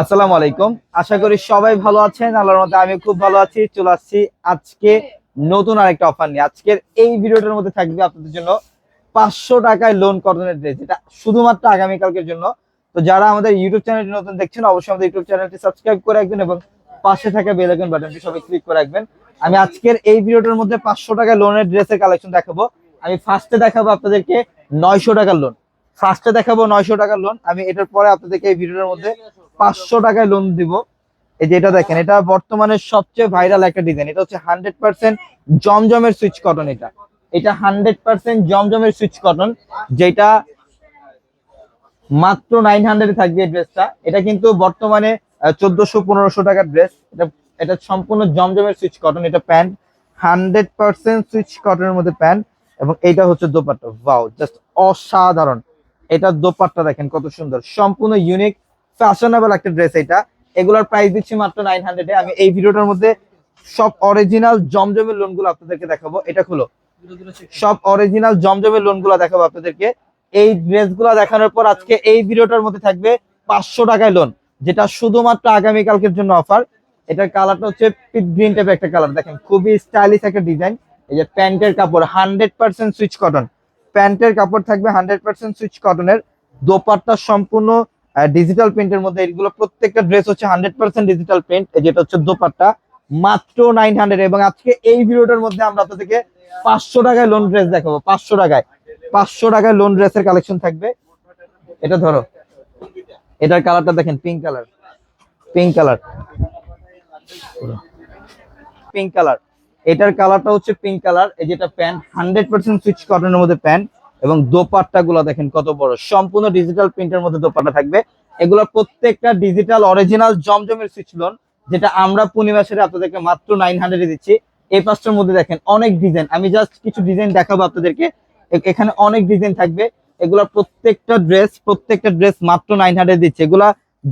আসসালামু আলাইকুম। আশা করি সবাই ভালো আছেন। আল্লাহর মধ্যে আমি খুব ভালো আছি। চলে আসছি আজকে নতুন আরেকটা অফার নিয়ে। আজকের এই ভিডিওটার মধ্যে থাকবে আপনাদের জন্য পাঁচশো টাকায় লোন কটনের ড্রেস যেটা শুধুমাত্র আগামীকালকের জন্য। তো যারা আমাদের ইউটিউব চ্যানেলটি নতুন দেখছেন, অবশ্যই আমাদের ইউটিউব চ্যানেলটি সাবস্ক্রাইব করে রাখবেন এবং পাশে থাকা বেল আইকন বাটনটি সবাই ক্লিক করে রাখবেন। আমি আজকের এই ভিডিওটার মধ্যে পাঁচশো টাকায় লোনের ড্রেসের কালেকশন দেখাবো। আমি ফার্স্টে দেখাবো আপনাদেরকে নয়শো টাকার লোন ফার্স্টে দেখাবো নয়শো টাকার লোন আমি এটার পরে আপনাদেরকে এই ভিডিওর মধ্যে পাঁচশো টাকায় লোন দিব। এই যে এটা দেখেন, এটা বর্তমানে সবচেয়ে ভাইরাল একটা ডিজাইন এটা হচ্ছে হান্ড্রেড পার্সেন্ট জমজমের সুইচ কটন এটা। এটা হান্ড্রেড পার্সেন্ট জমজমের সুইচ কটন যেটা মাত্র নাইন হান্ড্রেড থাকবে এই ড্রেসটা এটা কিন্তু বর্তমানে চোদ্দশো পনেরোশো টাকার ড্রেস এটা এটা সম্পূর্ণ জমজমের সুইচ কটন এটা প্যান্ট হান্ড্রেড পার্সেন্ট সুইচ কটনের মধ্যে প্যান্ট এবং এটা হচ্ছে দোপাট্টা। ওয়াও জাস্ট অসাধারণ। এটার দোপাট্টা দেখেন কত সুন্দর। সম্পূর্ণ ইউনিক ফ্যাশনেবল একটা ড্রেস এটা। এগুলোর প্রাইস দিচ্ছি মাত্র নাইন হান্ড্রেডে আমি এই ভিডিওটার মধ্যে সব অরিজিনাল জমজমের লোনগুলো আপনাদেরকে দেখাবো। এটা খুলো। সব অরিজিনাল জমজমের লোনগুলো দেখাবো আপনাদেরকে। এই ড্রেস ড্রেসগুলো দেখানোর পর আজকে এই ভিডিওটার মধ্যে থাকবে পাঁচশো টাকায় লোন যেটা শুধুমাত্র আগামীকালকের জন্য অফার এটার কালারটা হচ্ছে পিট গ্রিন টাইপের একটা কালার দেখেন, খুবই স্টাইলিশ একটা ডিজাইন এই যে প্যান্টের কাপড় হান্ড্রেড পার্সেন্ট সুইচ কটন প্যান্টের কাপড় থাকবে হান্ড্রেড পার্সেন্ট সুইচ কটনের। দোপাট্টা সম্পূর্ণ ডিজিটাল প্রিন্টের মধ্যে এগুলো প্রত্যেকটা ড্রেস হচ্ছে হান্ড্রেড পার্সেন্ট ডিজিটাল প্রিন্ট যেটা হচ্ছে দোপাট্টা। মাত্র নাইন হান্ড্রেড এবং আজকে এই ভিডিওটার মধ্যে আমরা আপনাদেরকে পাঁচশো টাকায় লোন ড্রেস দেখাবো, পাঁচশো টাকায়। পাঁচশো টাকায় লোন ড্রেসের কালেকশন থাকবে। এটা ধরো, এটার কালারটা দেখেন pink colour pink colour pink colour এটার কালারটা হচ্ছে পিঙ্ক কালার এই যেটা প্যান্ট হান্ড্রেড পার্সেন্ট সুইচ কটনের মধ্যে প্যান্ট এবং দোপাট্টা গুলো দেখেন কত বড়। সম্পূর্ণ ডিজিটাল প্রিন্টের মধ্যে দোপাট্টা থাকবে। এগুলো প্রত্যেকটা ডিজিটাল অরিজিনাল জমজমের সুইচ লোন যেটা আমরা পূর্ণিমা সেরে আপনাদেরকে মাত্র নাইন হান্ড্রেডে দিচ্ছি। এই পাঁচটার মধ্যে দেখেন অনেক ডিজাইন আমি জাস্ট কিছু ডিজাইন দেখাবো আপনাদেরকে। এখানে অনেক ডিজাইন থাকবে। এগুলা প্রত্যেকটা ড্রেস প্রত্যেকটা ড্রেস মাত্র নাইন হান্ড্রেড দিচ্ছে। এগুলা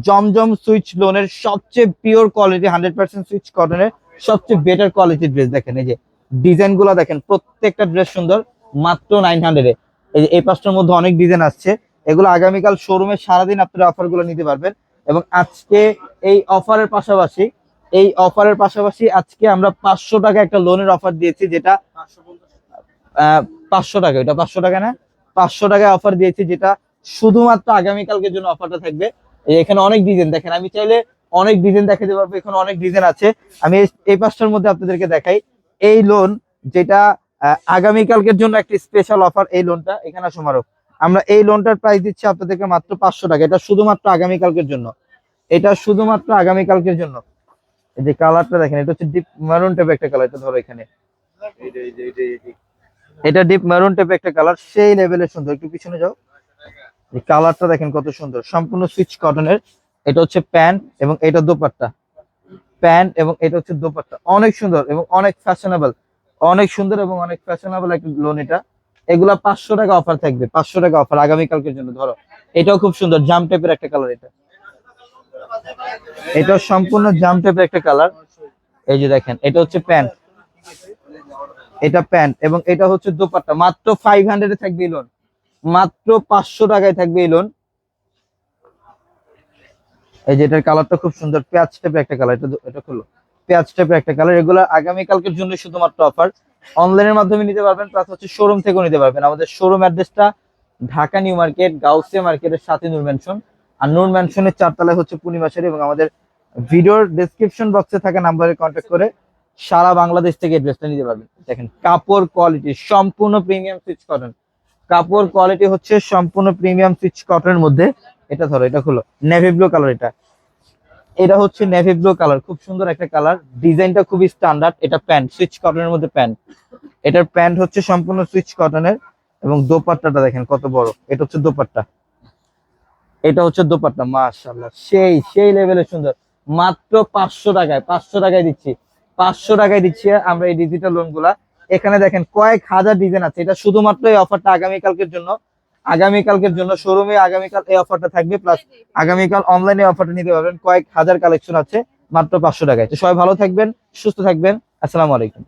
জমজম সুইচ লোনের সবচেয়ে pure quality hundred percent Swiss কটনের সবচেয়ে বেটার কোয়ালিটির ড্রেস দেখেন, এই যে ডিজাইনগুলা দেখেন, প্রত্যেকটা ড্রেস সুন্দর, মাত্র নাইন হান্ড্রেডে এই যে এই পাঁচটার মধ্যে অনেক ডিজাইন আসছে। এগুলো আগামীকাল শোরুমে সারাদিন আপনারা অফারগুলো নিতে পারবেন। এবং আজকে এই অফারের পাশাপাশি, এই অফারের পাশাপাশি আজকে আমরা পাঁচশো টাকা একটা লোনের অফার দিয়েছি, যেটা পাঁচশো টাকা। এটা পাঁচশো টাকা না? পাঁচশো টাকায় অফার দিয়েছি, যেটা শুধুমাত্র আগামীকালকের জন্য অফারটা থাকবে। এখানে অনেক ডিজাইন দেখেন, আমি চাইলে অনেক ডিজাইন দেখাতে পারব, এখানে অনেক ডিজাইন আছে। আমি এই- পাঁচটার মধ্যে আপনাদেরকে দেখাই। এই লোন যেটা আগামীকালকের জন্য একটি স্পেশাল অফার এই লোনটা এখানে সমারোহ আমরা এই লোনটার প্রাইস দিচ্ছি আপনাদেরকে মাত্র পাঁচশো টাকা। এটা শুধুমাত্র আগামীকালকের জন্য। এটা শুধুমাত্র আগামীকালকের জন্য। এই যে কালারটা দেখেন, এটা হচ্ছে ডিপ মেরুন টাইপের একটা কালার এটা ধরো এখানে। এটা ডিপ মেরুন টাইপের একটা কালার সেই লেভেলের সুন্দর। একটু পিছনে যাও। কালারটা দেখেন কত সুন্দর। সম্পূর্ণ সুইচ কটনের এটা হচ্ছে প্যান্ট এবং এটা দোপাট্টা। প্যান্ট এবং এটা হচ্ছে দোপাট্টা। অনেক সুন্দর এবং অনেক ফ্যাশনেবল অনেক সুন্দর এবং অনেক ফ্যাশনেবল একটা লোন এটা। এগুলা পাঁচশো টাকা অফার থাকবে, পাঁচশো টাকা অফার আগামীকালকের জন্য, ধরো। এটাও খুব সুন্দর, জাম টাইপের একটা কালার এটা। এটা সম্পূর্ণ জাম টাইপের একটা কালার এই যে দেখেন, এটা হচ্ছে প্যান্ট এটা প্যান্ট এবং এটা হচ্ছে দোপাট্টা। মাত্র ফাইভ হান্ড্রেডে থাকবে এই লোন মাত্র পাঁচশো টাকায় থাকবে এই লোন এই যে এটার কালারটা খুব সুন্দর, পেঁয়াজ টাইপের একটা কালার এটা এটা খুলো পেঁয়াজ টাইপের একটা কালার এগুলো আগামীকালকের জন্য শুধুমাত্র অফার অনলাইনের মাধ্যমে নিতে পারবেন প্লাস হচ্ছে শোরুম থেকেও নিতে পারবেন। আমাদের শোরুম অ্যাড্রেসটা ঢাকা নিউ মার্কেট গাউসিয়া মার্কেটের সাথে নূর ম্যানশন আর নূর ম্যানশনের চারতলায় হচ্ছে পূর্ণিমাশারি এবং আমাদের ভিডিওর ডেসক্রিপশন বক্সে থাকা নাম্বারে কন্ট্যাক্ট করে সারা বাংলাদেশ থেকে ড্রেসটা নিতে পারবেন। দেখেন, কাপড় কোয়ালিটি সম্পূর্ণ প্রিমিয়াম সুইচ কটন কাপড় কোয়ালিটি হচ্ছে সম্পূর্ণ প্রিমিয়াম সুইচ কটনের মধ্যে। এটা ধরো, এটা হলো নেভি ব্লু কালার এটা। এটা হচ্ছে নেভি ব্লু কালার খুব সুন্দর একটা কালার ডিজাইনটা খুবই স্ট্যান্ডার্ড এটা প্যান্ট সুইচ কটনের মধ্যে প্যান্ট। এটার প্যান্ট হচ্ছে সম্পূর্ণ সুইচ কটনের এবং দোপাট্টাটা দেখেন কত বড়। এটা হচ্ছে দোপাট্টা। এটা হচ্ছে দোপাট্টা, মাশাআল্লাহ। সেই সেই লেভেলের সুন্দর। মাত্র পাঁচশো টাকায় পাঁচশো টাকায় দিচ্ছি। পাঁচশো টাকায় দিচ্ছি আমরা এই ডিজিটাল লোনগুলা। এখানে দেখেন কয়েক হাজার ডিজাইন আছে। এটা শুধুমাত্র এই অফারটা আগামীকালকের জন্য। আগামীকালকের জন্য শোরুমে আগামীকাল এই অফারটা থাকবে প্লাস আগামীকাল অনলাইনে অফারটা নিতে পারবেন। কয়েক হাজার কালেকশন আছে মাত্র পাঁচশো টাকায়। তো সবাই ভালো থাকবেন সুস্থ থাকবেন। আসসালামু আলাইকুম।